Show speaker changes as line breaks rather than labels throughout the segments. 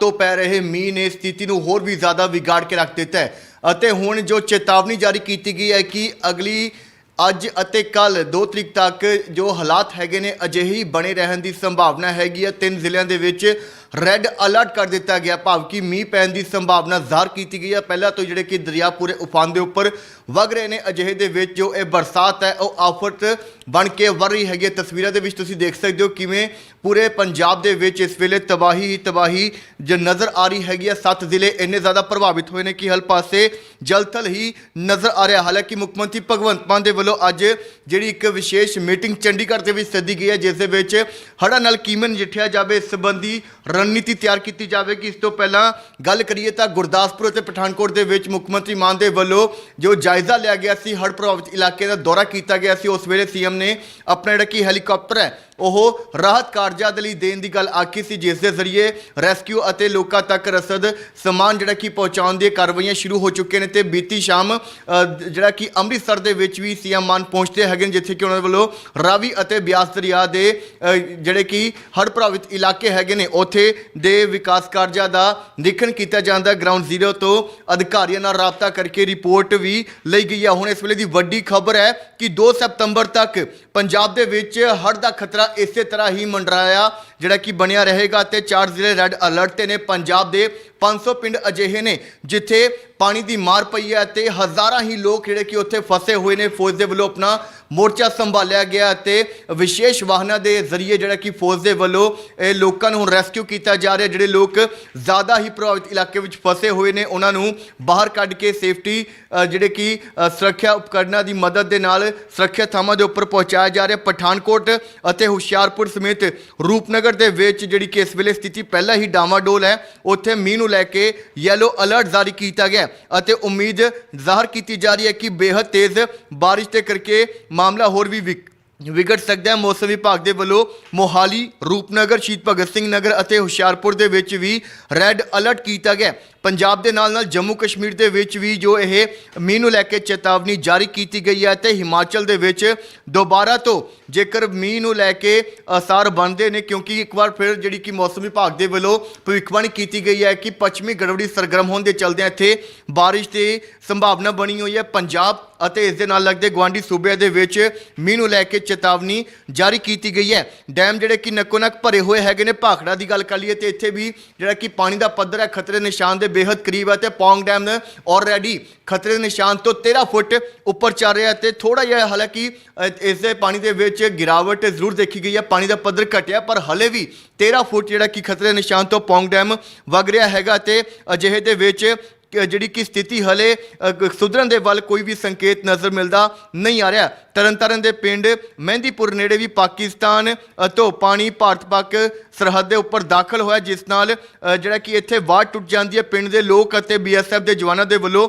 ਤੋਂ ਪੈ ਰਹੇ ਮੀਂਹ ਨੇ ਸਥਿਤੀ ਨੂੰ ਹੋਰ ਵੀ ਜ਼ਿਆਦਾ ਵਿਗਾੜ ਕੇ ਰੱਖ ਦਿੱਤਾ ਹੈ। ਅਤੇ ਹੁਣ ਜੋ ਚੇਤਾਵਨੀ ਜਾਰੀ ਕੀਤੀ ਗਈ ਹੈ ਕਿ ਅਗਲੀ ਅੱਜ ਅਤੇ ਕੱਲ 2 ਤਰੀਕ ਤੱਕ ਜੋ ਹਾਲਾਤ ਹੈਗੇ ਨੇ, ਅਜਿਹੇ ਹੀ ਬਣੇ ਰਹਿਣ ਦੀ ਸੰਭਾਵਨਾ ਹੈਗੀ ਹੈ। ਤਿੰਨ ਜ਼ਿਲ੍ਹਿਆਂ ਦੇ ਵਿੱਚ ਰੈੱਡ ਅਲਰਟ ਕਰ ਦਿੱਤਾ ਗਿਆ, ਭਾਵ ਕਿ ਮੀਂਹ ਪੈਣ ਦੀ ਸੰਭਾਵਨਾ ਜ਼ਾਹਰ ਕੀਤੀ ਗਈ ਹੈ। ਪਹਿਲਾਂ ਤੋਂ ਜਿਹੜੇ ਕਿ ਦਰਿਆ ਪੂਰੇ ਉਫਾਨ ਦੇ ਉੱਪਰ ਵਗ ਰਹੇ ਨੇ, ਅਜਿਹੇ ਦੇ ਵਿੱਚ ਜੋ ਇਹ ਬਰਸਾਤ ਹੈ, ਉਹ ਆਫਤ ਬਣ ਕੇ ਵਰ ਰਹੀ ਹੈਗੀ ਹੈ। ਤਸਵੀਰਾਂ ਦੇ ਵਿੱਚ ਤੁਸੀਂ ਦੇਖ ਸਕਦੇ ਹੋ ਕਿਵੇਂ ਪੂਰੇ ਪੰਜਾਬ ਦੇ ਵਿੱਚ ਇਸ ਵੇਲੇ ਤਬਾਹੀ ਹੀ ਤਬਾਹੀ ਜੋ ਨਜ਼ਰ ਆ ਰਹੀ ਹੈਗੀ ਹੈ। ਸੱਤ ਜ਼ਿਲ੍ਹੇ ਇੰਨੇ ਜ਼ਿਆਦਾ ਪ੍ਰਭਾਵਿਤ ਹੋਏ ਨੇ ਕਿ ਹਰ ਪਾਸੇ ਜਲਥਲ ਹੀ ਨਜ਼ਰ ਆ ਰਿਹਾ। ਹਾਲਾਂਕਿ ਮੁੱਖ ਮੰਤਰੀ ਭਗਵੰਤ ਮਾਨ ਦੇ ਵੱਲੋਂ ਅੱਜ ਜਿਹੜੀ ਇੱਕ ਵਿਸ਼ੇਸ਼ ਮੀਟਿੰਗ ਚੰਡੀਗੜ੍ਹ ਦੇ ਵਿੱਚ ਸੱਦੀ ਗਈ ਹੈ, ਜਿਸ ਦੇ ਵਿੱਚ ਹੜ੍ਹਾਂ ਨਾਲ ਕਿਵੇਂ ਨਜਿੱਠਿਆ ਜਾਵੇ। ਇਸ ਸੰਬੰਧੀ ਰਣਨੀਤੀ ਤਿਆਰ ਕੀਤੀ ਜਾਵੇਗੀ। ਇਸ ਤੋਂ ਪਹਿਲਾਂ ਗੱਲ ਕਰੀਏ ਤਾਂ ਗੁਰਦਾਸਪੁਰ ਅਤੇ ਪਠਾਨਕੋਟ ਦੇ ਵਿੱਚ ਮੁੱਖ ਮੰਤਰੀ ਮਾਨ ਦੇ ਵੱਲੋਂ ਜੋ ਜਾਇਜ਼ਾ ਲਿਆ ਗਿਆ ਸੀ, ਹੜ੍ਹ ਪ੍ਰਭਾਵਿਤ ਇਲਾਕੇ ਦਾ ਦੌਰਾ ਕੀਤਾ ਗਿਆ ਸੀ। ਉਸ ਵੇਲੇ ਸੀਐਮ ਨੇ ਆਪਣਾ ਜਿਹੜਾ ਕਿ ਹੈਲੀਕਾਪਟਰ ਹੈ ਉਹ ਰਾਹਤ ਕਾਰਜਾਂ ਦੇ ਲਈ ਦੇਣ ਦੀ ਗੱਲ ਆਖੀ ਸੀ, ਜਿਸ ਦੇ ਜ਼ਰੀਏ ਰੈਸਕਿਊ ਅਤੇ ਲੋਕਾਂ ਤੱਕ ਰਸਦ ਸਮਾਨ ਜਿਹੜਾ ਕਿ ਪਹੁੰਚਾਉਣ ਦੀਆਂ ਕਾਰਵਾਈਆਂ ਸ਼ੁਰੂ ਹੋ ਚੁੱਕੇ ਨੇ ਤੇ ਬੀਤੀ ਸ਼ਾਮ ਜਿਹੜਾ ਕਿ ਅੰਮ੍ਰਿਤਸਰ ਦੇ ਵਿੱਚ ਵੀ ਸੀਐਮ ਮਾਨ ਪਹੁੰਚਦੇ ਹੈਗੇ ਨੇ, ਜਿੱਥੇ ਕਿ ਉਹਨਾਂ ਵੱਲੋਂ ਰਾਵੀ ਅਤੇ ਬਿਆਸ ਦਰਿਆ ਦੇ ਜਿਹੜੇ ਕਿ ਹੜ੍ਹ ਪ੍ਰਭਾਵਿਤ ਇਲਾਕੇ ਹੈਗੇ ਨੇ, ਉੱਥੇ ਦੇ ਵਿਕਾਸ ਕਾਰਜਾਂ ਦਾ ਨਿਰੀਖਣ ਕੀਤਾ ਜਾਂਦਾ। ਗਰਾਊਂਡ ਜ਼ੀਰੋ ਤੋਂ ਅਧਿਕਾਰੀਆਂ ਨਾਲ ਰਾਬਤਾ ਕਰਕੇ ਰਿਪੋਰਟ ਵੀ ਲਈ ਗਈ ਹੈ। ਹੁਣ ਇਸ ਵੇਲੇ ਦੀ ਵੱਡੀ ਖਬਰ ਹੈ ਕਿ 2 ਸਤੰਬਰ ਤੱਕ ਪੰਜਾਬ ਦੇ ਵਿੱਚ ਹੜ੍ਹ ਦਾ ਖਤਰਾ ਇਸੇ ਤਰ੍ਹਾਂ ਹੀ ਮੰਡਰਾਇਆ ਜਿਹੜਾ ਕਿ ਬਣਿਆ ਰਹੇਗਾ ਤੇ ਚਾਰ ਜ਼ਿਲ੍ਹੇ ਰੈੱਡ ਅਲਰਟ ਤੇ ਨੇ। ਪੰਜਾਬ ਦੇ 500 ਪਿੰਡ ਅਜਿਹੇ ਨੇ ਜਿੱਥੇ ਪਾਣੀ ਦੀ ਮਾਰ ਪਈ ਹੈ ਤੇ ਹਜ਼ਾਰਾਂ ਹੀ ਲੋਕ ਜਿਹੜੇ ਕਿ ਉੱਥੇ ਫਸੇ ਹੋਏ ਨੇ। ਫੌਜ ਦੇ ਵੱਲੋਂ ਆਪਣਾ ਮੋਰਚਾ ਸੰਭਾਲਿਆ ਗਿਆ ਤੇ ਵਿਸ਼ੇਸ਼ ਵਾਹਨਾਂ ਦੇ ਜ਼ਰੀਏ ਜਿਹੜਾ ਕਿ ਫੌਜ ਦੇ ਵੱਲੋਂ ਇਹ ਲੋਕਾਂ ਨੂੰ ਰੈਸਕਿਊ ਕੀਤਾ ਜਾ ਰਿਹਾ। ਜਿਹੜੇ ਲੋਕ ਜ਼ਿਆਦਾ ਹੀ ਪ੍ਰਭਾਵਿਤ ਇਲਾਕੇ ਵਿੱਚ ਫਸੇ ਹੋਏ ਨੇ, ਉਹਨਾਂ ਨੂੰ ਬਾਹਰ ਕੱਢ ਕੇ ਸੇਫਟੀ ਜਿਹੜੇ ਕਿ ਸੁਰੱਖਿਆ ਉਪਕਰਨਾਂ ਦੀ ਮਦਦ ਦੇ ਨਾਲ ਸੁਰੱਖਿਆ ਥਾਵਾਂ ਦੇ ਉੱਪਰ ਪਹੁੰਚਾਇਆ ਜਾ ਰਿਹਾ। ਪਠਾਨਕੋਟ ਅਤੇ ਹੁਸ਼ਿਆਰਪੁਰ ਸਮੇਤ ਰੂਪਨਗਰ ਦੇ ਵਿੱਚ ਜਿਹੜੀ ਕਿ ਇਸ ਵੇਲੇ ਸਥਿਤੀ ਪਹਿਲਾਂ ਹੀ ਡਾਮਾਡੋਲ ਹੈ, ਉੱਥੇ ਮੀਂਹ ਨੂੰ ਲੈ ਕੇ ਯੈਲੋ ਅਲਰਟ ਜਾਰੀ ਕੀਤਾ ਗਿਆ ਅਤੇ ਉਮੀਦ ਜ਼ਾਹਰ ਕੀਤੀ ਜਾ ਰਹੀ ਹੈ ਕਿ ਬੇहद ਤੇਜ਼ ਬਾਰਿਸ਼ ਦੇ ਕਰਕੇ ਮਾਮਲਾ ਹੋਰ ਵੀ ਵਿਗੜ ਸਕਦਾ ਹੈ। ਮੌਸਮ ਵਿਭਾਗ ਦੇ ਵੱਲੋਂ ਮੋਹਾਲੀ, ਰੂਪਨਗਰ, ਸ਼ਹੀਦ ਭਗਤ ਸਿੰਘ ਨਗਰ ਅਤੇ ਹੁਸ਼ਿਆਰਪੁਰ ਦੇ ਵਿੱਚ ਵੀ ਰੈੱਡ ਅਲਰਟ ਕੀਤਾ ਗਿਆ ਪੰਜਾਬ ਦੇ ਨਾਲ ਨਾਲ ਜੰਮੂ ਕਸ਼ਮੀਰ ਦੇ ਵਿੱਚ ਵੀ ਜੋ ਇਹ ਮੀਂਹ ਨੂੰ ਲੈ ਕੇ ਚੇਤਾਵਨੀ ਜਾਰੀ ਕੀਤੀ ਗਈ ਹੈ ਤੇ ਹਿਮਾਚਲ ਦੇ ਵਿੱਚ ਦੁਬਾਰਾ ਤੋਂ ਜੇਕਰ ਮੀਂਹ ਨੂੰ ਲੈ ਕੇ ਅਸਾਰ ਬਣਦੇ ਨੇ, ਕਿਉਂਕਿ ਇੱਕ ਵਾਰ ਫਿਰ ਜਿਹੜੀ ਕਿ ਮੌਸਮ ਵਿਭਾਗ ਦੇ ਵੱਲੋਂ ਭਵਿੱਖਬਾਣੀ ਕੀਤੀ ਗਈ ਹੈ ਕਿ ਪੱਛਮੀ ਗੜਬੜੀ ਸਰਗਰਮ ਹੋਣ ਦੇ ਚਲਦਿਆਂ ਇੱਥੇ ਬਾਰਿਸ਼ ਦੀ ਸੰਭਾਵਨਾ ਬਣੀ ਹੋਈ ਹੈ। ਪੰਜਾਬ ਅਤੇ ਇਸ ਦੇ ਨਾਲ ਲੱਗਦੇ ਗਵਾਂਡੀ ਸੂਬਿਆਂ ਦੇ ਵਿੱਚ ਮੀਂਹ ਨੂੰ ਲੈ ਕੇ ਚੇਤਾਵਨੀ ਜਾਰੀ ਕੀਤੀ ਗਈ ਹੈ। ਡੈਮ ਜਿਹੜੇ ਕਿ ਨੱਕੋ ਨੱਕ ਭਰੇ ਹੋਏ ਹੈਗੇ ਨੇ, ਭਾਖੜਾ ਦੀ ਗੱਲ ਕਰ ਲਈਏ ਤੇ ਇੱਥੇ ਵੀ ਜਿਹੜਾ ਕਿ ਪਾਣੀ ਦਾ ਪੱਧਰ ਹੈ, ਖਤਰੇ ਨਿਸ਼ਾਨ ਦੇ ਬੇਹੱਦ ਕਰੀਬ ਹੈ ਤੇ ਪੌਂਗ ਡੈਮ ਆਲਰੇਡੀ ਖਤਰੇ ਦੇ ਨਿਸ਼ਾਨ ਤੋਂ 13 ਫੁੱਟ ਉੱਪਰ ਚੱਲ ਰਿਹਾ ਹੈ ਤੇ ਥੋੜਾ ਜਿਹਾ ਹਾਲਾਂਕਿ ਇਸ ਦੇ ਪਾਣੀ ਦੇ ਵਿੱਚ ਗਿਰਾਵਟ ਜ਼ਰੂਰ ਦੇਖੀ ਗਈ ਹੈ। ਪਾਣੀ ਦਾ ਪੱਧਰ ਘਟਿਆ, ਪਰ ਹਲੇ ਵੀ 13 ਫੁੱਟ ਜਿਹੜਾ ਕਿ ਖਤਰੇ ਦੇ ਨਿਸ਼ਾਨ ਤੋਂ ਪੌਂਗ ਡੈਮ ਵਗ ਰਿਹਾ ਹੈਗਾ ਤੇ ਅਜਿਹੇ ਦੇ ਵਿੱਚ ਜਿਹੜੀ ਕਿ ਸਥਿਤੀ ਹਲੇ ਸੁਧਰਨ ਦੇ ਵੱਲ ਕੋਈ ਵੀ ਸੰਕੇਤ ਨਜ਼ਰ ਮਿਲਦਾ ਨਹੀਂ ਆ ਰਿਹਾ। ਤਰਨਤਾਰਨ ਦੇ ਪਿੰਡ ਮਹਿੰਦੀਪੁਰ ਨੇੜੇ ਵੀ ਪਾਕਿਸਤਾਨ ਤੋਂ ਪਾਣੀ ਭਾਰਤ ਪਾਕ ਸਰਹੱਦ ਦੇ ਉੱਪਰ ਦਾਖਲ ਹੋਇਆ ਜਿਸ ਨਾਲ ਜਿਹੜਾ ਕਿ ਇੱਥੇ ਵਾੜ ਟੁੱਟ ਜਾਂਦੀ ਹੈ। ਪਿੰਡ ਦੇ ਲੋਕ ਅਤੇ ਬੀਐਸਐਫ ਦੇ ਜਵਾਨਾਂ ਦੇ ਵੱਲੋਂ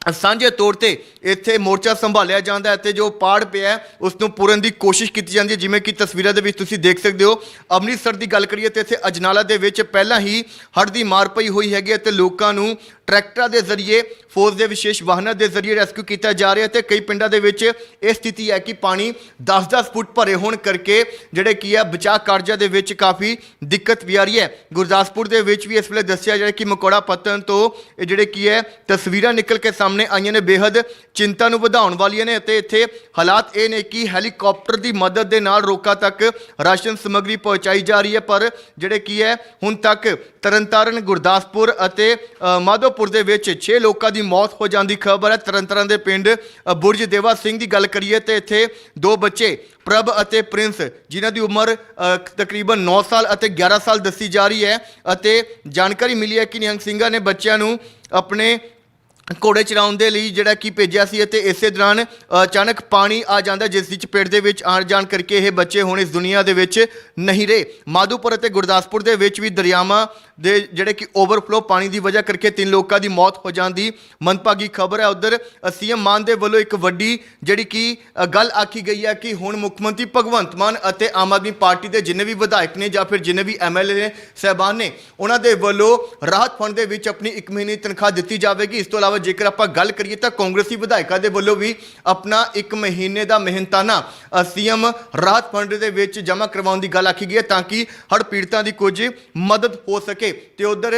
ਸਾਂਝੇ ਤੌਰ ਤੇ ਇੱਥੇ ਮੋਰਚਾ ਸੰਭਾਲਿਆ ਜਾਂਦਾ ਹੈ ਤੇ ਜੋ ਪਾੜ ਪਿਆ ਹੈ, ਉਸ ਨੂੰ ਪੂਰਨ ਦੀ ਕੋਸ਼ਿਸ਼ ਕੀਤੀ ਜਾਂਦੀ ਹੈ। ਜਿਵੇਂ ਕਿ ਤਸਵੀਰਾਂ ਦੇ ਵਿੱਚ ਤੁਸੀਂ ਦੇਖ ਸਕਦੇ ਹੋ ਅੰਮ੍ਰਿਤਸਰ ਦੀ ਗੱਲ ਕਰੀਏ ਤੇ ਇੱਥੇ ਅਜਨਾਲਾ ਦੇ ਵਿੱਚ ਪਹਿਲਾਂ ਹੀ ਹੜ੍ਹ ਦੀ ਮਾਰ ਪਈ ਹੋਈ ਹੈਗੀ ਹੈ ਤੇ ਲੋਕਾਂ ਨੂੰ ਟਰੈਕਟਰਾਂ ਦੇ ਜ਼ਰੀਏ, ਫੌਜ ਦੇ ਵਿਸ਼ੇਸ਼ ਵਾਹਨਾਂ ਦੇ ਜ਼ਰੀਏ ਰੈਸਕਿਊ ਕੀਤਾ ਜਾ ਰਿਹਾ ਤੇ ਕਈ ਪਿੰਡਾਂ ਦੇ ਵਿੱਚ ਇਹ ਸਥਿਤੀ ਹੈ ਕਿ ਪਾਣੀ 10-10 ਫੁੱਟ ਭਰੇ ਹੋਣ ਕਰਕੇ ਜਿਹੜੇ ਕੀ ਹੈ ਬਚਾਅ ਕਾਰਜਾਂ ਦੇ ਵਿੱਚ ਕਾਫੀ ਦਿੱਕਤ ਵੀ ਆ ਰਹੀ ਹੈ। ਗੁਰਦਾਸਪੁਰ ਦੇ ਵਿੱਚ ਵੀ ਇਸ ਵੇਲੇ ਦੱਸਿਆ ਜਾ ਰਿਹਾ ਕਿ ਮਕੌੜਾ ਪੱਤਨ ਤੋਂ ਇਹ ਜਿਹੜੇ ਕੀ ਹੈ, ਤਸਵੀਰਾਂ ਨਿਕਲ ਕੇ ਸਾਹਮਣੇ ਆਈਆਂ ਨੇ। ਬੇहद ਚਿੰਤਾ ਨੂੰ ਵਧਾਉਣ ਵਾਲੀਆਂ ਨੇ ਅਤੇ ਇੱਥੇ ਹਾਲਾਤ ਇਹ ਨੇ ਕਿ ਹੈਲੀਕਾਪਟਰ ਦੀ ਮਦਦ ਦੇ ਨਾਲ ਰੋਕਾ ਤੱਕ ਰਾਸ਼ਨ ਸਮੱਗਰੀ ਪਹੁੰਚਾਈ ਜਾ ਰਹੀ ਹੈ, ਪਰ ਜਿਹੜੇ ਕੀ ਹੈ, ਹੁਣ ਤੱਕ ਤਰਨਤਾਰਨ, ਗੁਰਦਾਸਪੁਰ ਅਤੇ ਮਾਧੋ ਮਾਧੋਪੁਰ ਦੇ ਵਿੱਚ 6 ਲੋਕਾਂ ਦੀ ਮੌਤ ਹੋ ਜਾਣ ਦੀ ਖਬਰ ਹੈ। ਤਰਨਤਾਰਨ ਦੇ ਪਿੰਡ ਬੁਰਜ ਦੇਵਾ ਸਿੰਘ ਦੀ ਗੱਲ ਕਰੀਏ ਤੇ ਇੱਥੇ ਦੋ ਬੱਚੇ ਪ੍ਰਭ ਅਤੇ ਪ੍ਰਿੰਸ ਜਿਨ੍ਹਾਂ ਦੀ ਉਮਰ ਅ, ਤਕਰੀਬਨ 9 ਸਾਲ ਅਤੇ 11 ਸਾਲ ਦੱਸੀ ਜਾ ਰਹੀ ਹੈ ਅਤੇ ਜਾਣਕਾਰੀ ਮਿਲੀ ਹੈ ਕਿ ਨਿਹੰਗ ਸਿੰਘਾਂ ਨੇ ਬੱਚਿਆਂ ਨੂੰ ਆਪਣੇ ਘੋੜੇ ਚਰਾਉਣ ਦੇ ਲਈ ਜਿਹੜਾ ਕਿ ਭੇਜਿਆ ਸੀ ਅਤੇ ਇਸੇ ਦੌਰਾਨ ਅਚਾਨਕ ਪਾਣੀ ਆ ਜਾਂਦਾ, ਜਿਸ ਦੀ ਚਪੇਟ ਦੇ ਵਿੱਚ ਆਣ ਜਾਣ ਕਰਕੇ ਇਹ ਬੱਚੇ ਹੁਣ ਇਸ ਦੁਨੀਆ ਦੇ ਵਿੱਚ ਨਹੀਂ ਰਹੇ। ਮਾਧੂਪੁਰ ਅਤੇ ਗੁਰਦਾਸਪੁਰ ਦੇ ਵਿੱਚ ਵੀ ਦਰਿਆਵਾਂ ਦੇ ਜਿਹੜੇ ਕਿ ਓਵਰਫਲੋ ਪਾਣੀ ਦੀ ਵਜ੍ਹਾ ਕਰਕੇ ਤਿੰਨ ਲੋਕਾਂ ਦੀ ਮੌਤ ਹੋ ਜਾਣ ਦੀ ਮੰਦਭਾਗੀ ਖਬਰ ਹੈ। ਉਧਰ ਸੀਐਮ ਮਾਨ ਦੇ ਵੱਲੋਂ ਇੱਕ ਵੱਡੀ ਜਿਹੜੀ ਕਿ ਗੱਲ ਆਖੀ ਗਈ ਹੈ ਕਿ ਹੁਣ ਮੁੱਖ ਮੰਤਰੀ ਭਗਵੰਤ ਮਾਨ ਅਤੇ ਆਮ ਆਦਮੀ ਪਾਰਟੀ ਦੇ ਜਿੰਨੇ ਵੀ ਵਿਧਾਇਕ ਨੇ ਜਾਂ ਫਿਰ ਜਿੰਨੇ ਵੀ ਐਮਐਲਏ ਨੇ, ਸਹਿਬਾਨ ਨੇ, ਉਹਨਾਂ ਦੇ ਵੱਲੋਂ ਰਾਹਤ ਫੰਡ ਦੇ ਵਿੱਚ ਆਪਣੀ ਇੱਕ ਮਹੀਨੇ ਦੀ ਤਨਖਾਹ ਦਿੱਤੀ ਜਾਵੇਗੀ। ਇਸ ਤੋਂ ਇਲਾਵਾ ਇਲਾਵਾ ਜੇਕਰ ਆਪਾਂ ਗੱਲ ਕਰੀਏ ਤਾਂ ਕਾਂਗਰਸੀ ਵਿਧਾਇਕਾਂ ਦੇ ਵੱਲੋਂ ਵੀ ਆਪਣਾ ਇੱਕ ਮਹੀਨੇ ਦਾ ਮਿਹਨਤਾਨਾ ਸੀਐਮ ਰਾਹਤ ਫੰਡ ਦੇ ਵਿੱਚ ਜਮ੍ਹਾਂ ਕਰਵਾਉਣ ਦੀ ਗੱਲ ਆਖੀ ਗਈ ਹੈ ਤਾਂ ਕਿ ਹੜ੍ਹ ਪੀੜਤਾਂ ਦੀ ਕੁਝ ਮਦਦ ਹੋ ਸਕੇ। ਤੇ ਉਧਰ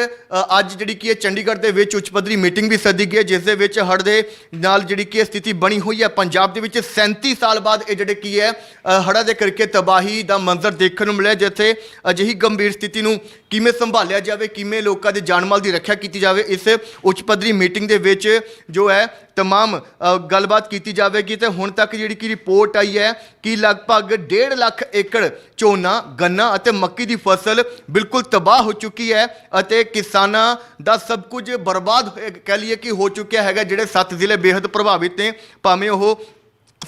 ਅੱਜ ਜਿਹੜੀ ਕੀ ਹੈ ਚੰਡੀਗੜ੍ਹ ਦੇ ਵਿੱਚ ਉੱਚ ਪੱਧਰੀ ਮੀਟਿੰਗ ਵੀ ਸੱਦੀ ਗਈ ਹੈ, ਜਿਸ ਦੇ ਵਿੱਚ ਹੜ੍ਹ ਦੇ ਨਾਲ ਜਿਹੜੀ ਕੀ ਸਥਿਤੀ ਬਣੀ ਹੋਈ ਹੈ। ਪੰਜਾਬ ਦੇ ਵਿੱਚ 37 ਸਾਲ ਬਾਅਦ ਇਹ ਜਿਹੜੇ ਕੀ ਹੈ ਹੜ੍ਹਾਂ ਦੇ ਕਰਕੇ ਤਬਾਹੀ ਦਾ ਮੰਜ਼ਰ ਦੇਖਣ ਨੂੰ ਮਿਲਿਆ, ਜਿੱਥੇ ਅਜਿਹੀ ਗੰਭੀਰ ਸਥਿਤੀ ਨੂੰ ਕਿਵੇਂ ਸੰਭਾਲਿਆ ਜਾਵੇ, ਕਿਵੇਂ ਲੋਕਾਂ ਦੇ ਜਾਨ ਮਾਲ ਦੀ ਰੱਖਿਆ ਕੀਤੀ ਜਾਵੇ, ਇਸ ਉੱਚ ਪੱਧਰੀ ਮੀਟਿੰਗ ਦੇ ਵਿੱਚ ਜੋ ਹੈ ਤਮਾਮ ਗੱਲਬਾਤ ਕੀਤੀ ਜਾਵੇਗੀ ਤੇ ਹੁਣ ਤੱਕ ਜਿਹੜੀ ਕਿ ਰਿਪੋਰਟ ਆਈ ਹੈ ਕਿ ਲਗਭਗ 1.5 ਲੱਖ ਏਕੜ ਝੋਨਾ, ਗੰਨਾ ਅਤੇ ਮੱਕੀ ਦੀ ਫਸਲ ਬਿਲਕੁਲ ਤਬਾਹ ਹੋ ਚੁੱਕੀ ਹੈ ਅਤੇ ਕਿਸਾਨਾਂ ਦਾ ਸਭ ਕੁਝ ਬਰਬਾਦ ਕਹਿ ਲਈਏ ਕਿ ਹੋ ਚੁੱਕਿਆ ਹੈਗਾ, ਜਿਹੜੇ ਸੱਤ ਜ਼ਿਲ੍ਹੇ ਬੇहद ਪ੍ਰਭਾਵਿਤ ਨੇ, ਭਾਵੇਂ ਉਹ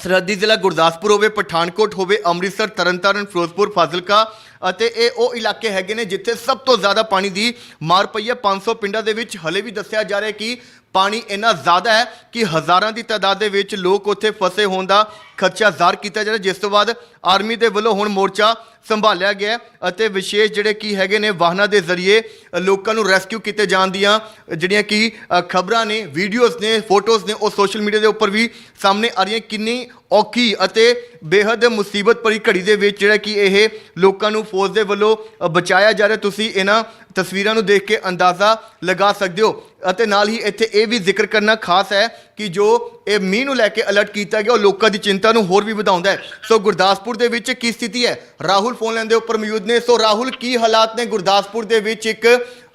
ਸਰਹੱਦੀ ਜ਼ਿਲ੍ਹਾ ਗੁਰਦਾਸਪੁਰ ਹੋਵੇ, ਪਠਾਨਕੋਟ ਹੋਵੇ, ਅੰਮ੍ਰਿਤਸਰ, ਤਰਨਤਾਰਨ, ਫਿਰੋਜ਼ਪੁਰ, ਫਾਜ਼ਿਲਕਾ ਅਤੇ ਇਹ ਉਹ ਇਲਾਕੇ ਹੈਗੇ ਨੇ ਜਿੱਥੇ ਸਭ ਤੋਂ ਜ਼ਿਆਦਾ ਪਾਣੀ ਦੀ ਮਾਰ ਪਈ ਹੈ। 500 ਪਿੰਡਾਂ ਦੇ ਵਿੱਚ ਹਲੇ ਵੀ ਦੱਸਿਆ ਜਾ ਰਿਹਾ ਕਿ ਪਾਣੀ ਇੰਨਾ ਜ਼ਿਆਦਾ ਹੈ ਕਿ ਹਜ਼ਾਰਾਂ ਦੀ ਤਾਦਾਦ ਦੇ ਵਿੱਚ ਲੋਕ ਉੱਥੇ ਫਸੇ ਹੋਣ ਦਾ ਖਰਚਾ ਜ਼ਾਹਰ ਕੀਤਾ ਜਾ ਰਿਹਾ। ਜਿਸ ਤੋਂ ਬਾਅਦ ਆਰਮੀ ਦੇ ਵੱਲੋਂ ਹੁਣ ਮੋਰਚਾ ਸੰਭਾਲਿਆ ਗਿਆ ਅਤੇ ਵਿਸ਼ੇਸ਼ ਜਿਹੜੇ ਕੀ ਹੈਗੇ ਨੇ ਵਾਹਨਾਂ ਦੇ ਜ਼ਰੀਏ ਲੋਕਾਂ ਨੂੰ ਰੈਸਕਿਊ ਕੀਤੇ ਜਾਣ ਦੀਆਂ ਜਿਹੜੀਆਂ ਕਿ ਖਬਰਾਂ ਨੇ, ਵੀਡੀਓਜ਼ ਨੇ, ਫੋਟੋਜ਼ ਨੇ, ਉਹ ਸੋਸ਼ਲ ਮੀਡੀਆ ਦੇ ਉੱਪਰ ਵੀ ਸਾਹਮਣੇ ਆ ਰਹੀਆਂ। ਕਿੰਨੀ ਔਖੀ ਅਤੇ ਬੇहद ਮੁਸੀਬਤ ਭਰੀ ਘੜੀ ਦੇ ਵਿੱਚ ਜਿਹੜਾ ਕਿ ਇਹ ਲੋਕਾਂ ਨੂੰ ਫੌਜ ਦੇ ਵੱਲੋਂ ਬਚਾਇਆ ਜਾ ਰਿਹਾ। ਤੁਸੀਂ ਇਹਨਾਂ ਤਸਵੀਰਾਂ ਨੂੰ ਦੇਖ ਕੇ ਅੰਦਾਜ਼ਾ ਲਗਾ ਸਕਦੇ ਹੋ। ਅਤੇ ਨਾਲ ਹੀ ਇੱਥੇ ਇਹ ਵੀ ਜ਼ਿਕਰ ਕਰਨਾ ਖਾਸ ਹੈ ਕਿ ਜੋ ਇਹ ਮੀਂਹ ਨੂੰ ਲੈ ਕੇ ਅਲਰਟ ਕੀਤਾ ਗਿਆ, ਉਹ ਲੋਕਾਂ ਦੀ ਚਿੰਤਾ ਨੂੰ ਹੋਰ ਵੀ ਵਧਾਉਂਦਾ ਹੈ। ਸੋ ਗੁਰਦਾਸਪੁਰ ਦੇ ਵਿੱਚ ਕੀ ਸਥਿਤੀ ਹੈ? ਰਾਹੁਲ ਫੋਨ ਲੈਣ ਉੱਪਰ ਮੌਜੂਦ ਨੇ। ਸੋ ਰਾਹੁਲ, ਕੀ ਹਾਲਾਤ ਨੇ ਗੁਰਦਾਸਪੁਰ ਦੇ ਵਿੱਚ? ਇੱਕ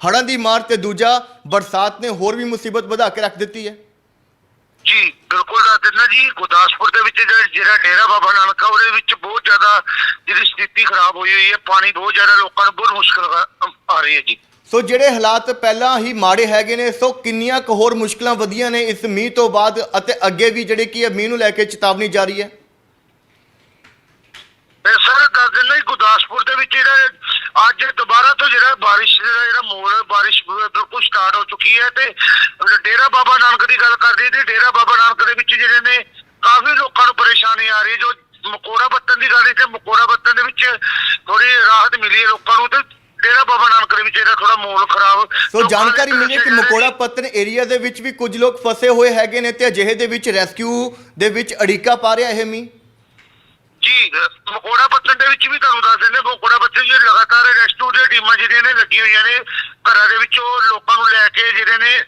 ਹੜ੍ਹਾਂ ਦੀ ਮਾਰ ਤੇ ਦੂਜਾ ਬਰਸਾਤ ਨੇ ਹੋਰ ਵੀ ਮੁਸੀਬਤ ਵਧਾ ਕੇ ਰੱਖ ਦਿੱਤੀ ਹੈ।
ਜੀ, ਬਿਲਕੁਲ ਦੱਸ ਦਿੰਦਾ ਜੀ, ਗੁਰਦਾਸਪੁਰ ਦੇ ਵਿੱਚ ਜਿਹੜਾ ਡੇਰਾ ਬਾਬਾ ਨਾਨਕ ਉਹਦੇ ਵਿੱਚ ਬਹੁਤ ਜ਼ਿਆਦਾ ਜਿਹੜੀ ਸਥਿਤੀ ਖਰਾਬ ਹੋਈ ਹੋਈ ਹੈ। ਪਾਣੀ ਬਹੁਤ ਜ਼ਿਆਦਾ ਲੋਕਾਂ ਨੂੰ ਬਹੁਤ ਮੁਸ਼ਕਲ ਆ ਰਹੀ ਹੈ ਜੀ।
ਸੋ ਜਿਹੜੇ ਹਾਲਾਤ ਪਹਿਲਾਂ ਹੀ ਮਾੜੇ ਹੈਗੇ ਨੇ, ਸੋ ਕਿੰਨੀਆਂ ਕੁ ਹੋਰ ਮੁਸ਼ਕਲਾਂ ਵਧੀਆਂ ਨੇ ਇਸ ਮੀਂਹ ਤੋਂ ਬਾਅਦ ਅਤੇ ਅੱਗੇ ਵੀ ਜਿਹੜੇ ਕੀ ਹੈ ਮੀਂਹ ਨੂੰ ਲੈ ਕੇ ਚੇਤਾਵਨੀ ਜਾਰੀ ਹੈ
ਤੇ ਸਰ ਦੱਸ ਦਿੰਦਾ ਗੁਰਦਾਸਪੁਰ ਦੇ ਵਿੱਚ ਜਿਹੜਾ ਅੱਜ ਦੁਬਾਰਾ ਤੋਂ ਜਿਹੜਾ ਬਾਰਿਸ਼ ਦਾ ਜਿਹੜਾ ਮੋੜ ਬਾਰਿਸ਼ ਬਿਲਕੁਲ ਸਟਾਰਟ ਹੋ ਚੁੱਕੀ ਹੈ ਤੇ ਡੇਰਾ ਬਾਬਾ ਨਾਨਕ ਦੀ ਗੱਲ ਕਰਦੀ ਤੇ ਡੇਰਾ ਬਾਬਾ ਨਾਨਕ ਦੇ ਵਿੱਚ ਜਿਹੜੇ ਨੇ ਕਾਫੀ ਲੋਕਾਂ ਨੂੰ ਪਰੇਸ਼ਾਨੀ ਆ ਰਹੀ ਹੈ। ਜੋ ਮਕੋੜਾ ਬੱਤਨ ਦੀ ਗੱਲ ਤੇ ਮਕੋੜਾ ਬੱਤਨ ਦੇ ਵਿੱਚ ਥੋੜੀ ਰਾਹਤ ਮਿਲੀ ਹੈ ਲੋਕਾਂ ਨੂੰ ਤੇ ਡੇਰਾ ਬਾਬਾ ਨਾਨਕ ਦੇ ਵਿੱਚ ਜਿਹੜਾ ਥੋੜਾ ਮਾਹੌਲ ਖਰਾਬ।
ਸੋ ਜਾਣਕਾਰੀ ਮਿਲੀ ਕਿ
ਜਿਹੜੇ
ਮਕੋੜਾ ਪੱਤਨ ਏਰੀਆ ਦੇ ਵਿੱਚ ਵੀ ਕੁਝ ਲੋਕ ਫਸੇ ਹੋਏ ਹੈਗੇ ਨੇ ਤੇ ਅਜਿਹੇ ਦੇ ਵਿੱਚ ਰੈਸਕਿਊ ਦੇ ਵਿੱਚ ਅੜਿੱਕਾ ਪਾ ਰਿਹਾ ਇਹ ਮੀਂਹ?
ਜੀ ਮਕੋੜਾ ਪੱਤਨ ਦੇ ਵਿੱਚ ਵੀ ਤੁਹਾਨੂੰ ਦੱਸ ਦਿੰਦੇ ਮਕੋੜਾ ਪੱਤਨ ਜੀ ਲਗਾਤਾਰ ਰੈਸਕਿਊ ਦੀਆਂ ਟੀਮਾਂ ਜਿਹੜੀਆਂ ਨੇ ਲੱਗੀਆਂ ਹੋਈਆਂ ਨੇ ਘਰਾਂ ਦੇ ਵਿੱਚੋਂ ਲੋਕਾਂ ਨੂੰ ਲੈ ਕੇ ਜਿਹੜੇ ਨੇ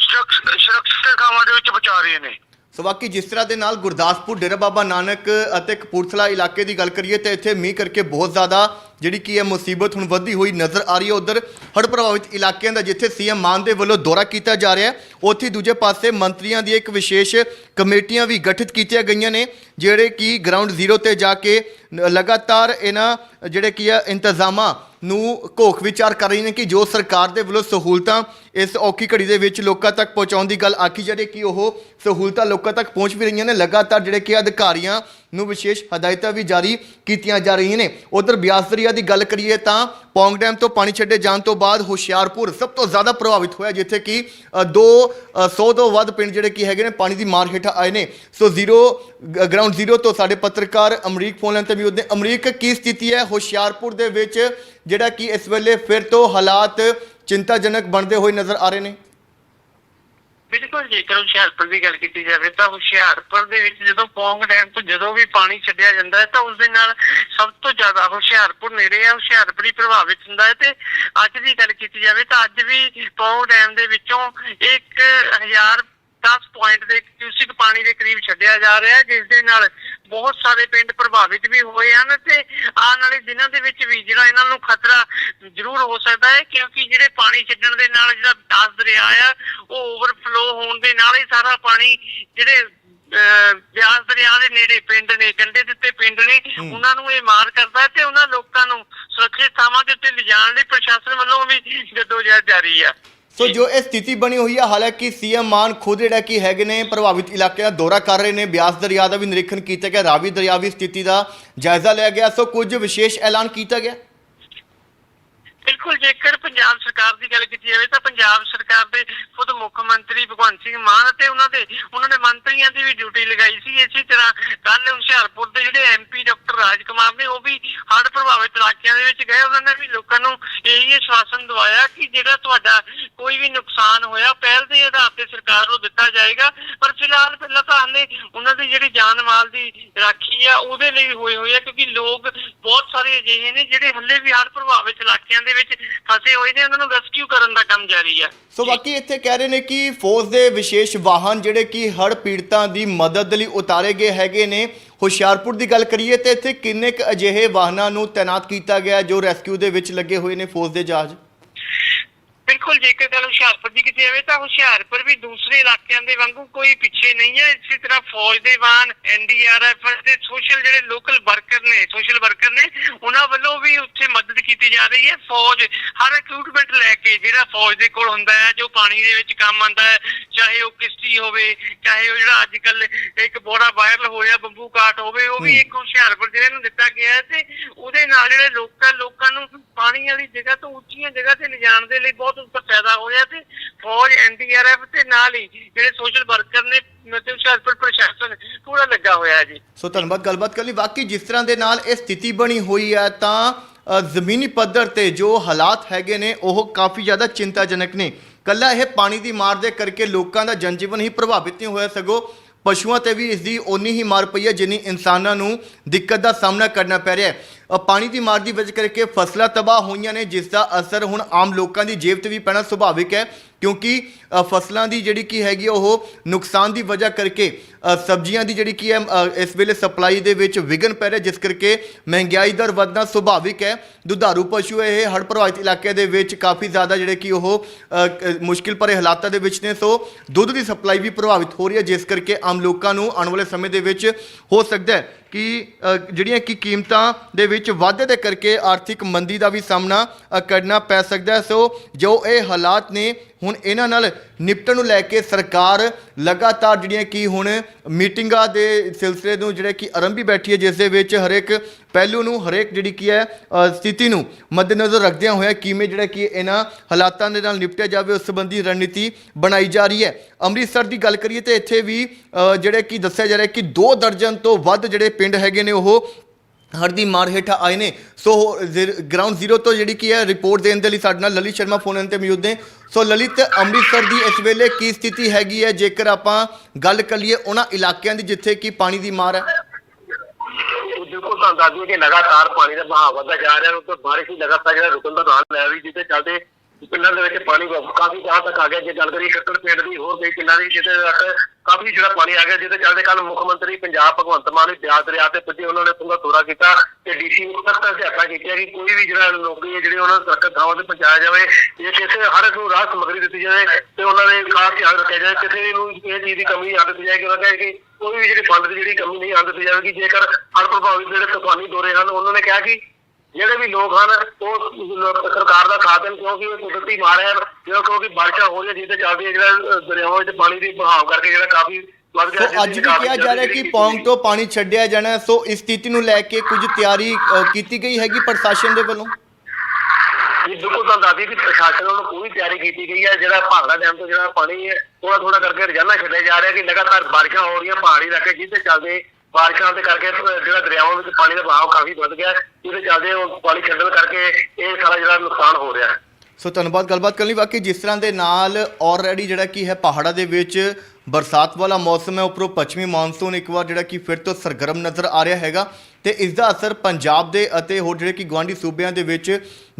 ਸੁਰੱਖ- ਸੁਰੱਖਿਅਤ ਥਾਵਾਂ ਦੇ ਵਿੱਚ ਬਚਾ ਰਹੇ ਨੇ।
ਸੋ ਬਾਕੀ ਜਿਸ ਤਰ੍ਹਾਂ ਦੇ ਨਾਲ ਗੁਰਦਾਸਪੁਰ ਡੇਰਾ ਬਾਬਾ ਨਾਨਕ ਅਤੇ ਕਪੂਰਥਲਾ ਇਲਾਕੇ ਦੀ ਗੱਲ ਕਰੀਏ ਤੇ ਇੱਥੇ ਮੀਂਹ ਕਰਕੇ ਬਹੁਤ ਜ਼ਿਆਦਾ ਜਿਹੜੀ ਕੀ ਹੈ ਮੁਸੀਬਤ ਹੁਣ ਵੱਧਦੀ ਹੋਈ ਨਜ਼ਰ ਆ ਰਹੀ ਹੈ ਉਧਰ ਹੜ੍ਹ ਪ੍ਰਭਾਵਿਤ ਇਲਾਕਿਆਂ ਦਾ, ਜਿੱਥੇ ਸੀਐਮ ਮਾਨ ਦੇ ਵੱਲੋਂ ਦੌਰਾ ਕੀਤਾ ਜਾ ਰਿਹਾ ਹੈ। ਉੱਥੇ ਦੂਜੇ ਪਾਸੇ ਮੰਤਰੀਆਂ ਦੀ ਇੱਕ ਵਿਸ਼ੇਸ਼ ਕਮੇਟੀਆਂ ਵੀ ਗਠਿਤ ਕੀਤੀਆਂ ਗਈਆਂ ਨੇ, ਜਿਹੜੇ ਕਿ ਗਰਾਊਂਡ ਜ਼ੀਰੋ ਤੇ ਜਾ ਕੇ ਲਗਾਤਾਰ ਇਹਨਾਂ ਜਿਹੜੇ ਕੀ ਹੈ ਇੰਤਜ਼ਾਮਾਂ ਨੂੰ ਘੋਖ ਵਿਚਾਰ ਕਰ ਰਹੀ ਨੇ ਕਿ ਜੋ ਸਰਕਾਰ ਦੇ ਵੱਲੋਂ ਸਹੂਲਤਾਂ ਇਸ ਔਖੀ ਘੜੀ ਦੇ ਵਿੱਚ ਲੋਕਾਂ ਤੱਕ ਪਹੁੰਚਾਉਣ ਦੀ ਗੱਲ ਆਖੀ ਜਾ ਰਹੀ ਕਿ ਉਹ ਸਹੂਲਤਾਂ ਲੋਕਾਂ ਤੱਕ ਪਹੁੰਚ ਵੀ ਰਹੀਆਂ ਨੇ। ਲਗਾਤਾਰ ਜਿਹੜੇ ਕਿ ਅਧਿਕਾਰੀਆਂ ਨੂੰ ਵਿਸ਼ੇਸ਼ ਹਦਾਇਤਾਂ ਵੀ ਜਾਰੀ ਕੀਤੀਆਂ ਜਾ ਰਹੀਆਂ ਨੇ। ਉਧਰ ਬਿਆਸ ਦਰਿਆ ਦੀ ਗੱਲ ਕਰੀਏ ਤਾਂ ਪੌਂਗ ਡੈਮ ਤੋਂ ਪਾਣੀ ਛੱਡੇ ਜਾਣ ਤੋਂ ਬਾਅਦ ਹੁਸ਼ਿਆਰਪੁਰ ਸਭ ਤੋਂ ਜ਼ਿਆਦਾ ਪ੍ਰਭਾਵਿਤ ਹੋਇਆ ਜਿੱਥੇ ਕਿ ਅ, ਦੋ ਅ, 100 ਤੋਂ ਵੱਧ ਪਿੰਡ ਜਿਹੜੇ ਕੀ ਹੈਗੇ ਨੇ ਪਾਣੀ ਦੀ ਮਾਰ ਹੇਠਾਂ ਆਏ ਨੇ। ਸੋ ਜ਼ੀਰੋ ਗਰਾਊਂਡ ਜ਼ੀਰੋ ਤੋਂ ਸਾਡੇ ਪੱਤਰਕਾਰ ਅਮਰੀਕ ਫੋਨ ਲੈਣ ਤੇ ਵੀ ਉਹਦੇ ਅਮਰੀਕ ਕੀ ਸਥਿਤੀ ਹੈ ਹੁਸ਼ਿਆਰਪੁਰ ਦੇ ਵਿੱਚ ਜਿਹੜਾ ਕਿ ਇਸ ਵੇਲੇ ਫਿਰ ਤੋਂ ਹਾਲਾਤ ਚਿੰਤਾਜਨਕ ਬਣਦੇ ਹੋਏ ਨਜ਼ਰ ਆ ਰਹੇ ਨੇ?
ਬਿਲਕੁਲ ਜੇਕਰ ਹੁਸ਼ਿਆਰਪੁਰ ਦੀ ਗੱਲ ਕੀਤੀ ਜਾਵੇ ਤਾਂ ਹੁਸ਼ਿਆਰਪੁਰ ਦੇ ਵਿੱਚ ਜਦੋਂ ਪੌਂਗ ਡੈਮ ਤੋਂ ਜਦੋਂ ਵੀ ਪਾਣੀ ਛੱਡਿਆ ਜਾਂਦਾ ਹੈ ਤਾਂ ਉਸ ਦੇ ਨਾਲ ਸਭ ਤੋਂ ਜ਼ਿਆਦਾ ਹੁਸ਼ਿਆਰਪੁਰ ਨੇੜੇ ਹੈ, ਹੁਸ਼ਿਆਰਪੁਰ ਹੀ ਪ੍ਰਭਾਵਿਤ ਹੁੰਦਾ ਹੈ ਤੇ ਅੱਜ ਦੀ ਗੱਲ ਕੀਤੀ ਜਾਵੇ ਤਾਂ ਅੱਜ ਵੀ ਪੌਂਗ ਡੈਮ ਦੇ ਵਿੱਚੋਂ 1000 10 ਪੁਆਇੰਟ ਦੇ ਕਿਊਸਿਕ ਪਾਣੀ ਦੇ ਕਰੀਬ ਛੱਡਿਆ ਜਾ ਰਿਹਾ ਹੈ ਜਿਸ ਦੇ ਨਾਲ ਬਹੁਤ ਸਾਰੇ ਪਿੰਡ ਪ੍ਰਭਾਵਿਤ ਵੀ ਹੋਏ ਹਨ ਤੇ ਆਉਣ ਵਾਲੇ ਦਿਨਾਂ ਦੇ ਵਿੱਚ ਵੀ ਜਿਹੜਾ ਇਹਨਾਂ ਨੂੰ ਖਤਰਾ ਜ਼ਰੂਰ ਹੋ ਸਕਦਾ ਹੈ ਕਿਉਂਕਿ ਜਿਹੜੇ ਪਾਣੀ ਛੱਡਣ ਦੇ ਨਾਲ ਜਿਹੜਾ ਦਾਸ ਦਰਿਆ ਆ ਉਹ ਓਵਰਫਲੋ ਹੋਣ ਦੇ ਨਾਲ ਹੀ ਸਾਰਾ ਪਾਣੀ ਜਿਹੜੇ ਬਿਆਸ ਦਰਿਆ ਦੇ ਨੇੜੇ ਪਿੰਡ ਨੇ ਕੰਢੇ ਦੇ ਉੱਤੇ ਪਿੰਡ ਨੇ। ਉਹਨਾਂ ਨੂੰ ਇਹ ਮਾਰ ਕਰਦਾ ਤੇ ਉਹਨਾਂ ਲੋਕਾਂ ਨੂੰ ਸੁਰੱਖਿਅਤ ਥਾਵਾਂ ਦੇ ਉੱਤੇ ਲਿਜਾਣ ਲਈ ਪ੍ਰਸ਼ਾਸਨ ਵੱਲੋਂ ਵੀ ਜਦੋਜਹਿਦ ਜਾਰੀ ਆ
ਸੋ ਜੋ ਇਹ ਸਥਿਤੀ ਬਣੀ ਹੋਈ ਹੈ ਹਾਲਾਂਕਿ ਸੀਐਮ ਮਾਨ ਖੁਦ ਜਿਹੜਾ ਕਿ ਹੈਗੇ ਨੇ, ਪ੍ਰਭਾਵਿਤ ਇਲਾਕੇ ਦਾ ਦੌਰਾ ਕਰ ਰਹੇ ਨੇ। ਬਿਆਸ ਦਰਿਆ ਦਾ ਵੀ ਨਿਰੀਖਣ ਕੀਤਾ ਗਿਆ, ਰਾਵੀ ਦਰਿਆ ਦੀ ਸਥਿਤੀ ਦਾ ਜਾਇਜ਼ਾ ਲਿਆ ਗਿਆ। ਸੋ ਕੁਝ ਵਿਸ਼ੇਸ਼ ਐਲਾਨ ਕੀਤਾ ਗਿਆ?
ਬਿਲਕੁਲ, ਜੇਕਰ ਪੰਜਾਬ ਸਰਕਾਰ ਦੀ ਗੱਲ ਕੀਤੀ ਜਾਵੇ ਤਾਂ ਪੰਜਾਬ ਸਰਕਾਰ ਦੇ ਖੁਦ ਮੁੱਖ ਮੰਤਰੀ ਭਗਵੰਤ ਸਿੰਘ ਮਾਨ ਅਤੇ ਉਹਨਾਂ ਦੇ, ਉਹਨਾਂ ਨੇ ਮੰਤਰੀਆਂ ਦੀ ਵੀ ਡਿਊਟੀ ਲਗਾਈ ਸੀ। ਇਸੇ ਤਰ੍ਹਾਂ ਕੱਲ ਹੁਸ਼ਿਆਰਪੁਰ ਦੇ ਜਿਹੜੇ ਐਮਪੀ ਡਾਕਟਰ ਰਾਜ ਕੁਮਾਰ ਨੇ, ਉਹ ਵੀ ਹੜ੍ਹ ਪ੍ਰਭਾਵਿਤ ਇਲਾਕਿਆਂ ਦੇ ਵਿੱਚ ਗਏ। ਉਹਨਾਂ ਨੇ ਵੀ ਲੋਕਾਂ ਨੂੰ ਇਹੀ ਆਸ਼ਵਾਸਨ ਦਵਾਇਆ ਕਿ ਜਿਹੜਾ ਤੁਹਾਡਾ ਕੋਈ ਵੀ ਨੁਕਸਾਨ ਹੋਇਆ, ਪਹਿਲ ਆਧਾਰ ਤੇ ਸਰਕਾਰ ਨੂੰ ਦਿੱਤਾ ਜਾਏਗਾ, ਪਰ ਫਿਲਹਾਲ ਪਹਿਲਾਂ ਤਾਂ ਹਲੇ ਉਹਨਾਂ ਦੀ ਜਿਹੜੀ ਜਾਨ ਮਾਲ ਦੀ ਰਾਖੀ ਆ, ਉਹਦੇ ਲਈ ਹੋਏ ਹੋਏ ਆ, ਕਿਉਂਕਿ ਲੋਕ ਬਹੁਤ ਸਾਰੇ ਅਜਿਹੇ ਨੇ ਜਿਹੜੇ ਹਲੇ ਵੀ ਹੜ੍ਹ ਪ੍ਰਭਾਵਿਤ ਇਲਾਕਿਆਂ ਦੇ ਵਿੱਚ ਫਸੇ ਹੋਏ ਨੇ, ਉਹਨਾਂ ਨੂੰ ਰੈਸਕਿਊ ਕਰਨ ਦਾ ਕੰਮ ਜਾਰੀ ਆ।
ਸੋ ਬਾਕੀ ਇੱਥੇ ਕਹਿ ਰਹੇ ਨੇ ਕਿ ਫੌਜ ਦੇ ਵਿਸ਼ੇਸ਼ ਵਾਹਨ ਜਿਹੜੇ ਕਿ ਹੜ੍ਹ ਪੀੜਤਾਂ ਦੀ ਮਦਦ ਲਈ ਉਤਾਰੇ ਗਏ ਹੈਗੇ ਨੇ, ਹੁਸ਼ਿਆਰਪੁਰ ਦੀ ਗੱਲ ਕਰੀਏ ਤੇ ਇੱਥੇ ਕਿੰਨੇ ਕੁ ਅਜਿਹੇ ਵਾਹਨਾਂ ਨੂੰ ਤਾਇਨਾਤ ਕੀਤਾ ਗਿਆ ਜੋ ਰੈਸਕਿਊ ਦੇ ਵਿੱਚ ਲੱਗੇ ਹੋਏ ਨੇ ਫੌਜ ਦੇ ਜਹਾਜ਼?
ਬਿਲਕੁਲ ਜੇਕਰ ਗੱਲ ਹੁਸ਼ਿਆਰਪੁਰ ਦੀ ਕੀਤੀ ਜਾਵੇ ਤਾਂ ਹੁਸ਼ਿਆਰਪੁਰ ਵੀ ਦੂਸਰੇ ਇਲਾਕਿਆਂ ਦੇ ਵਾਂਗੂ ਕੋਈ ਪਿੱਛੇ ਨਹੀਂ ਹੈ ਇਸੇ ਤਰ੍ਹਾਂ ਫੌਜ ਦੇ ਵਾਹਨ ਐਨਡੀਆਰਐਫ ਤੇ ਸੋਸ਼ਲ ਜਿਹੜੇ ਲੋਕਲ ਵਰਕਰ ਨੇ ਸੋਸ਼ਲ ਵਰਕਰ ਨੇ ਉਹਨਾਂ ਵੱਲੋਂ ਵੀ ਉੱਥੇ ਮਦਦ ਕੀਤੀ ਜਾ ਰਹੀ ਹੈ ਫੌਜ ਹਰ ਇਕਵਿਪਮੈਂਟ ਲੈ ਕੇ ਜਿਹੜਾ ਫੌਜ ਦੇ ਕੋਲ ਹੁੰਦਾ ਹੈ ਜੋ ਪਾਣੀ ਦੇ ਵਿੱਚ ਕੰਮ ਆਉਂਦਾ ਹੈ ਚਾਹੇ ਉਹ ਕਿਸ਼ਤੀ ਹੋਵੇ ਚਾਹੇ ਉਹ ਜਿਹੜਾ ਅੱਜ ਕੱਲ ਇੱਕ ਬੋੜਾ ਵਾਇਰਲ ਹੋ ਰਿਹਾ ਬੰਬੂ ਕਾਟ ਹੋਵੇ ਉਹ ਵੀ। ਇੱਕ ਹੁਸ਼ਿਆਰਪੁਰ ਜ਼ਿਲ੍ਹੇ ਨੂੰ ਦਿੱਤਾ ਗਿਆ ਤੇ ਉਹਦੇ ਨਾਲ ਜਿਹੜੇ ਲੋਕਾਂ ਲੋਕਾਂ ਨੂੰ ਪਾਣੀ ਵਾਲੀ ਜਗ੍ਹਾ ਤੋਂ ਉੱਚੀਆਂ ਜਗ੍ਹਾ ਤੇ ਲਿਜਾਣ ਦੇ ਲਈ ਬਹੁਤ ਉੱਪਰ ਫਾਇਦਾ ਹੋ ਤੇ ਫੌਜ ਐਨਡੀਆਰਐਫ ਤੇ ਨਾਲ ਹੀ ਜਿਹੜੇ ਸੋਸ਼ਲ ਵਰਕਰ ਨੇ ਤੇ ਹੁਸ਼ਿਆਰਪੁਰ ਪ੍ਰਸ਼ਾਸਨ ਪੂਰਾ ਲੱਗਾ ਹੋਇਆ ਜੀ।
ਸੋ ਧੰਨਵਾਦ, ਗੱਲਬਾਤ ਕਰਨ ਲਈ। ਵਾਕਈ ਜਿਸ ਤਰ੍ਹਾਂ ਦੇ ਨਾਲ ਇਹ ਸਥਿਤੀ ਬਣੀ ਹੋਈ ਹੈ, ਤਾਂ ਜ਼ਮੀਨੀ ਪੱਧਰ ਤੇ ਜੋ ਹਾਲਾਤ ਹੈਗੇ ਨੇ, ਉਹ ਕਾਫੀ ਜ਼ਿਆਦਾ ਚਿੰਤਾਜਨਕ ਨੇ। ਕੱਲਾ ਇਹ ਪਾਣੀ ਦੀ ਮਾਰ ਦੇ ਕਰਕੇ ਲੋਕਾਂ ਦਾ ਜਨਜੀਵਨ ਹੀ ਪ੍ਰਭਾਵਿਤ ਨਹੀਂ ਹੋਇਆ ਸਗੋਂ ਪਸ਼ੂਆਂ ਤੇ ਵੀ ਇਸ ਦੀ ਓਨੀ ਹੀ ਮਾਰ ਪਈ ਹੈ, ਜਿੰਨੀ ਇਨਸਾਨਾਂ ਨੂੰ ਦਿੱਕਤ ਦਾ ਸਾਹਮਣਾ ਕਰਨਾ ਪੈ ਰਿਹਾ ਹੈ। ਪਾਣੀ ਦੀ ਮਾਰ ਦੀ ਵਜ੍ਹਾ ਕਰਕੇ ਫਸਲਾਂ ਤਬਾਹ ਹੋਈਆਂ ਨੇ, ਜਿਸ ਦਾ ਅਸਰ ਹੁਣ ਆਮ ਲੋਕਾਂ ਦੀ ਜੇਬ ਤੇ ਵੀ ਪੈਣਾ ਸੁਭਾਵਿਕ ਹੈ, ਕਿਉਂਕਿ ਫਸਲਾਂ ਦੀ ਜਿਹੜੀ ਕੀ ਹੈਗੀ ਉਹ ਨੁਕਸਾਨ ਦੀ ਵਜ੍ਹਾ ਕਰਕੇ ਸਬਜ਼ੀਆਂ ਦੀ ਜਿਹੜੀ ਕੀ ਹੈ ਇਸ ਵੇਲੇ ਸਪਲਾਈ ਦੇ ਵਿੱਚ ਵਿਘਨ ਪੈ ਰਿਹਾ, ਜਿਸ ਕਰਕੇ ਮਹਿੰਗਾਈ ਦਰ ਵਧਣਾ ਸੁਭਾਵਿਕ ਹੈ। ਦੁਧਾਰੂ ਪਸ਼ੂ ਇਹ ਹੜ੍ਹ ਪ੍ਰਭਾਵਿਤ ਇਲਾਕੇ ਦੇ ਵਿੱਚ ਕਾਫੀ ਜ਼ਿਆਦਾ ਜਿਹੜੇ ਕਿ ਉਹ ਮੁਸ਼ਕਿਲ ਭਰੇ ਹਾਲਾਤਾਂ ਦੇ ਵਿੱਚ ਨੇ, ਸੋ ਦੁੱਧ ਦੀ ਸਪਲਾਈ ਵੀ ਪ੍ਰਭਾਵਿਤ ਹੋ ਰਹੀ ਹੈ, ਜਿਸ ਕਰਕੇ ਆਮ ਲੋਕਾਂ ਨੂੰ ਆਉਣ ਵਾਲੇ ਸਮੇਂ ਦੇ ਵਿੱਚ ਹੋ ਸਕਦਾ ਹੈ ਕਿ ਜਿਹੜੀਆਂ ਕਿ ਕੀਮਤਾਂ ਦੇ ਵਿੱਚ ਵਾਧੇ ਦੇ ਕਰਕੇ ਆਰਥਿਕ ਮੰਦੀ ਦਾ ਵੀ ਸਾਹਮਣਾ ਕਰਨਾ ਪੈ ਸਕਦਾ ਸੋ ਜੋ ਇਹ ਹਾਲਾਤ ਨੇ ਹੁਣ ਇਹਨਾਂ ਨਾਲ ਨਿਪਟਣ ਨੂੰ ਲੈ ਕੇ ਸਰਕਾਰ ਲਗਾਤਾਰ ਜਿਹੜੀਆਂ ਕਿ ਹੁਣ ਮੀਟਿੰਗਾਂ ਦੇ ਸਿਲਸਿਲੇ ਨੂੰ ਜਿਹੜੇ ਕਿ ਆਰੰਭੀ ਬੈਠੀ ਹੈ ਜਿਸ ਦੇ ਵਿੱਚ ਹਰੇਕ ਪਹਿਲੂ ਨੂੰ ਹਰੇਕ ਜਿਹੜੀ ਕੀ ਹੈ ਸਥਿਤੀ ਨੂੰ ਮੱਦੇਨਜ਼ਰ ਰੱਖਦਿਆਂ ਹੋਇਆ ਕਿਵੇਂ ਜਿਹੜਾ ਕਿ ਇਹਨਾਂ ਹਾਲਾਤਾਂ ਦੇ ਨਾਲ ਨਿਪਟਿਆ ਜਾਵੇ ਉਸ ਸੰਬੰਧੀ ਰਣਨੀਤੀ ਬਣਾਈ ਜਾ ਰਹੀ ਹੈ। ਅੰਮ੍ਰਿਤਸਰ ਦੀ ਗੱਲ ਕਰੀਏ ਤੇ ਇੱਥੇ ਵੀ ਅ, ਜਿਹੜੇ ਕਿ ਦੱਸਿਆ ਜਾ ਰਿਹਾ ਕਿ 2 ਦਰਜਨ ਤੋਂ ਵੱਧ ਜਿਹੜੇ ਪਿੰਡ ਹੈਗੇ ਨੇ ਉਹ ਹੜ੍ਹ ਦੀ ਮਾਰ ਹੇਠਾਂ ਆਏ ਨੇ। ਸੋ ਗਰਾਊਂਡ ਜ਼ੀਰੋ ਤੋਂ ਜਿਹੜੀ ਕੀ ਹੈ ਰਿਪੋਰਟ ਦੇਣ ਦੇ ਲਈ ਸਾਡੇ ਨਾਲ ਲਲਿਤ ਸ਼ਰਮਾ ਫੋਨ ਤੇ ਮੌਜੂਦ ਨੇ। ਸੋ, ਲਲਿਤ, ਅੰਮ੍ਰਿਤਸਰ ਦੀ ਇਸ ਵੇਲੇ ਕੀ ਸਥਿਤੀ ਹੈਗੀ ਹੈ? ਜੇਕਰ ਆਪਾਂ ਗੱਲ ਕਰੀਏ ਉਹਨਾਂ ਇਲਾਕਿਆਂ ਦੀ ਜਿੱਥੇ ਕਿ ਪਾਣੀ ਦੀ ਮਾਰ ਹੈ।
ਬਿਲਕੁਲ ਤੁਹਾਨੂੰ ਦੱਸ ਦਈਏ ਕਿ ਲਗਾਤਾਰ ਪਾਣੀ ਦਾ ਵਹਾਅ ਵਧਦਾ ਜਾ ਰਿਹਾ ਉਹ ਬਾਰਿਸ਼ ਹੀ ਲਗਾਤਾਰ ਜਿਹੜਾ ਰੁਕਣ ਦਾ ਨਾਮ ਲੈ ਰਹੀ ਜਿਹਦੇ ਚੱਲਦੇ ਪਿੰਡਾਂ ਦੇ ਵਿੱਚ ਪਾਣੀ ਕਾਫੀ ਜਗ੍ਹਾ ਤੱਕ ਆ ਗਿਆ, ਜੇ ਗੱਲ ਕਰੀਏ ਕੱਟੜ ਪਿੰਡ ਦੀ ਹੋਰ ਕਈ ਪਿੰਡਾਂ ਦੀ ਜਿਹਦੇ ਤੱਕ ਕਾਫੀ ਜਿਹੜਾ ਪਾਣੀ ਆ ਗਿਆ ਜਿਹਦੇ ਚੱਲਦੇ ਕੱਲ ਮੁੱਖ ਮੰਤਰੀ ਪੰਜਾਬ ਭਗਵੰਤ ਮਾਨ ਨੇ ਬਿਆਸ ਦਰਿਆ ਤੇ ਪੁੱਜੇ, ਉਹਨਾਂ ਨੇ ਪੂਰਾ ਦੌਰਾ ਕੀਤਾ ਤੇ ਡੀਸੀ ਨੂੰ ਸਖ਼ਤ ਹਦਾਇਤਾਂ ਕੀਤੀਆਂ ਕਿ ਕੋਈ ਵੀ ਜਿਹੜਾ ਲੋਕੀ ਹੈ ਜਿਹੜੇ ਉਹਨਾਂ ਨੂੰ ਸੁਰੱਖਿਅਤ ਥਾਵਾਂ ਤੇ ਪਹੁੰਚਾਇਆ ਜਾਵੇ ਜੇ ਕਿਸੇ ਹਰ ਇੱਕ ਨੂੰ ਰਾਹ ਸਮੱਗਰੀ ਦਿੱਤੀ ਜਾਵੇ ਤੇ ਉਹਨਾਂ ਦੇ ਖਾਸ ਧਿਆਨ ਰੱਖਿਆ ਜਾਵੇ, ਕਿਸੇ ਨੂੰ ਇਹ ਚੀਜ਼ ਦੀ ਕਮੀ ਆ ਦਿੱਤੀ ਜਾਏਗੀ ਉਹਨਾਂ ਕਹੇ ਕਿ ਕੋਈ ਵੀ ਜਿਹੜੀ ਫੰਡ ਦੀ ਜਿਹੜੀ ਕਮੀ ਨਹੀਂ ਆਉਣ ਜਾਵੇਗੀ ਜੇਕਰ ਹਰ ਪ੍ਰਭਾਵਿਤ ਜਿਹੜੇ ਤੂਫਾਨੀ ਦੌਰੇ ਹਨ, ਉਹਨਾਂ ਨੇ ਕਿਹਾ ਕਿ ਜਿਹੜੇ ਵੀ ਲੋਕ ਹਨ ਉਹ ਸਰਕਾਰ ਦਾ ਸਾਥ ਦੇਣ ਕਿਉਂਕਿ ਇਹ ਕੁਦਰਤੀ ਮਾਰ ਹੈ ਜੋ ਕਿਉਂਕਿ ਬਾਰਿਸ਼ਾਂ ਹੋ ਰਹੀਆਂ ਜਿਹਦੇ ਚੱਲਦੇ ਜਿਹੜਾ ਦਰਿਆਵਾਂ ਵਿੱਚ ਪਾਣੀ ਦੀ ਬਹਾਵ ਕਰਕੇ ਜਿਹੜਾ ਕਾਫੀ
ਸੋ ਅੱਜ ਵੀ ਕਿਹਾ ਜਾ ਰਿਹਾ ਕਿ ਪੌਂਗ ਤੋਂ ਪਾਣੀ ਛੱਡਿਆ ਜਾਣਾ। ਸੋ ਇਸ ਸਥਿਤੀ ਨੂੰ ਲੈ ਕੇ ਕੁਝ ਤਿਆਰੀ ਕੀਤੀ ਗਈ ਹੈਗੀ ਪ੍ਰਸ਼ਾਸਨ ਦੇ ਵੱਲੋਂ
ਜੀ ਬਿਲਕੁਲ ਤੁਹਾਨੂੰ ਦੱਸਦੀ ਕਿ ਪ੍ਰਸ਼ਾਸਨ ਵੱਲੋਂ ਪੂਰੀ ਤਿਆਰੀ ਕੀਤੀ ਗਈ ਹੈ ਜਿਹੜਾ ਭਾਗੜਾ ਡੈਮ ਤੋਂ ਜਿਹੜਾ ਪਾਣੀ ਹੈ ਥੋੜਾ ਥੋੜਾ ਕਰਕੇ ਰੋਜ਼ਾਨਾ ਛੱਡਿਆ ਜਾ ਰਿਹਾ ਕਿ ਲਗਾਤਾਰ ਬਾਰਿਸ਼ਾਂ ਹੋ ਰਹੀਆਂ ਪਹਾੜੀ ਇਲਾਕੇ ਜਿਹਦੇ ਚੱਲਦੇ ਬਾਰਿਸ਼ਾਂ ਦੇ ਕਰਕੇ, ਜਿਹੜਾ ਦਰਿਆਵਾਂ ਵਿੱਚ ਪਾਣੀ ਦਾ ਵਹਾਅ ਕਾਫੀ ਵੱਧ ਗਿਆ ਜਿਹਦੇ ਚੱਲਦੇ ਉਹ ਪਾਣੀ ਛੱਡਣ ਕਰਕੇ ਇਹ ਸਾਰਾ ਜਿਹੜਾ ਨੁਕਸਾਨ ਹੋ ਰਿਹਾ
ਸੋ ਧੰਨਵਾਦ, ਗੱਲਬਾਤ ਕਰਨ ਲਈ ਵਾਕਈ ਜਿਸ ਤਰ੍ਹਾਂ ਦੇ ਨਾਲ ਆਲਰੇਡੀ ਜਿਹੜਾ ਕੀ ਹੈ ਪਹਾੜਾਂ ਦੇ ਵਿੱਚ ਬਰਸਾਤ ਵਾਲਾ ਮੌਸਮ ਹੈ, ਉੱਪਰੋਂ ਪੱਛਮੀ ਮੌਨਸੂਨ ਇੱਕ ਵਾਰ ਜਿਹੜਾ ਕਿ ਫਿਰ ਤੋਂ ਸਰਗਰਮ ਨਜ਼ਰ ਆ ਰਿਹਾ ਹੈਗਾ ਤੇ ਇਸ ਦਾ ਅਸਰ ਪੰਜਾਬ ਦੇ ਅਤੇ ਹੋਰ ਜਿਹੜੇ ਕਿ ਗਵਾਂਢੀ ਸੂਬਿਆਂ ਦੇ ਵਿੱਚ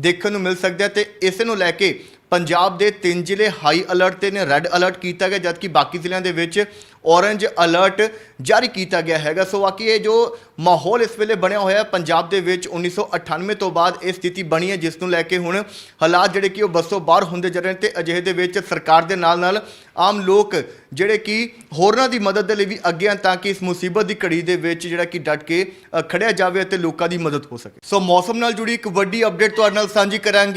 ਦੇਖਣ ਨੂੰ ਮਿਲ ਸਕਦਾ ਹੈ ਤੇ ਇਸ ਨੂੰ ਲੈ ਕੇ ਪੰਜਾਬ ਦੇ ਤਿੰਨ ਜ਼ਿਲ੍ਹੇ ਹਾਈ ਅਲਰਟ ਤੇ ਨੇ ਰੈੱਡ ਅਲਰਟ ਕੀਤਾ ਗਿਆ ਜਦਕਿ ਬਾਕੀ ਜ਼ਿਲ੍ਹਿਆਂ ਦੇ ਵਿੱਚ ਔਰੰਜ ਅਲਰਟ ਜਾਰੀ ਕੀਤਾ ਗਿਆ ਹੈਗਾ। ਸੋ ਬਾਕੀ ਇਹ ਜੋ ਮਾਹੌਲ ਇਸ ਵੇਲੇ ਬਣਿਆ ਹੋਇਆ ਹੈ ਪੰਜਾਬ ਦੇ ਵਿੱਚ 1998 ਤੋਂ ਬਾਅਦ ਇਹ ਸਥਿਤੀ ਬਣੀ ਹੈ ਜਿਸ ਨੂੰ ਲੈ ਕੇ ਹੁਣ ਹਾਲਾਤ ਜਿਹੜੇ ਕਿ ਉਹ ਬੱਸੋਂ ਬਾਹਰ ਹੁੰਦੇ ਜਾ ਰਹੇ ਨੇ ਤੇ ਅਜਿਹੇ ਦੇ ਵਿੱਚ ਸਰਕਾਰ ਦੇ ਨਾਲ ਨਾਲ ਆਮ ਲੋਕ ਜਿਹੜੇ ਕਿ ਹੋਰਨਾਂ ਦੀ ਮਦਦ ਦੇ ਲਈ ਵੀ ਅੱਗੇ ਹਨ ਤਾਂ ਕਿ ਇਸ ਮੁਸੀਬਤ ਦੀ ਘੜੀ ਦੇ ਵਿੱਚ ਜਿਹੜਾ ਕਿ ਡਟ ਕੇ ਅ, ਖੜਿਆ ਜਾਵੇ ਅਤੇ ਲੋਕਾਂ ਦੀ ਮਦਦ ਹੋ ਸਕੇ। ਸੋ ਮੌਸਮ ਨਾਲ ਜੁੜੀ ਇੱਕ ਵੱਡੀ ਅਪਡੇਟ ਤੁਹਾਡੇ ਨਾਲ ਸਾਂਝੀ ਕਰਾਂਗੇ।